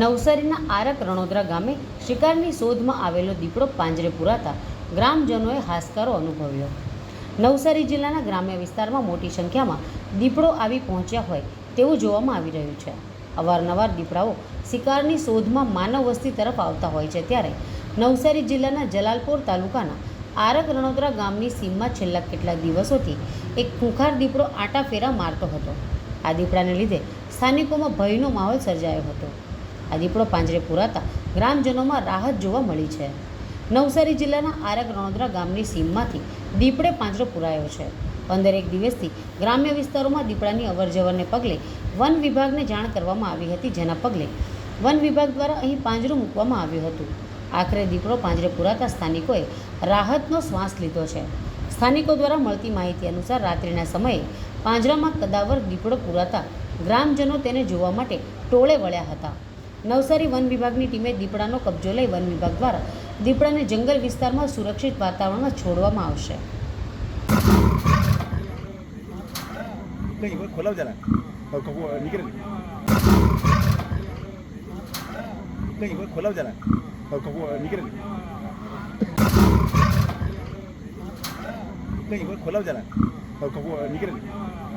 નવસારીના આરક રણોદરા ગામે શિકારની શોધમાં આવેલો દીપડો પાંજરે પુરાતા ગ્રામજનોએ હાશકારો અનુભવ્યો. નવસારી જિલ્લાના ગ્રામ્ય વિસ્તારમાં મોટી સંખ્યામાં દીપડો આવી પહોંચ્યા હોય તેવું જોવામાં આવી રહ્યું છે. અવારનવાર દીપડાઓ શિકારની શોધમાં માનવ વસ્તી તરફ આવતા હોય છે ત્યારે નવસારી જિલ્લાના જલાલપોર તાલુકાના આરક રણોદરા ગામની સીમમાં છેલ્લા કેટલાક દિવસોથી એક ખૂંખાર દીપડો આટા ફેરા મારતો હતો. આ દીપડાને લીધે સ્થાનિકોમાં ભયનો માહોલ સર્જાયો હતો. આ દીપડો પાંજરે પુરાતા ગ્રામજનોમાં રાહત જોવા મળી છે. નવસારી જિલ્લાના આરક રણોદરા ગામની સીમમાંથી દીપડે પાંજરો પુરાયો છે. પંદર એક દિવસથી ગ્રામ્ય વિસ્તારોમાં દીપડાની અવરજવરને પગલે વન વિભાગને જાણ કરવામાં આવી હતી, જેના પગલે વન વિભાગ દ્વારા અહીં પાંજરું મૂકવામાં આવ્યું હતું. આખરે દીપડો પાંજરે પુરાતા સ્થાનિકોએ રાહતનો શ્વાસ લીધો છે. સ્થાનિકો દ્વારા મળતી માહિતી અનુસાર રાત્રિના સમયે પાંજરામાં કદાવર દીપડો પુરાતા ગ્રામજનો તેને જોવા માટે ટોળે વળ્યા હતા. નવસારી વન વિભાગની ટીમે દીપડાનો કબજો લઈ વન વિભાગ દ્વારા દીપડાને જંગલ વિસ્તારમાં સુરક્ષિત વાતાવરણમાં છોડવામાં આવશે. ખોલાવ જરા. હવે કબૂ เขา你给的วมีแค่นี้อย่าง的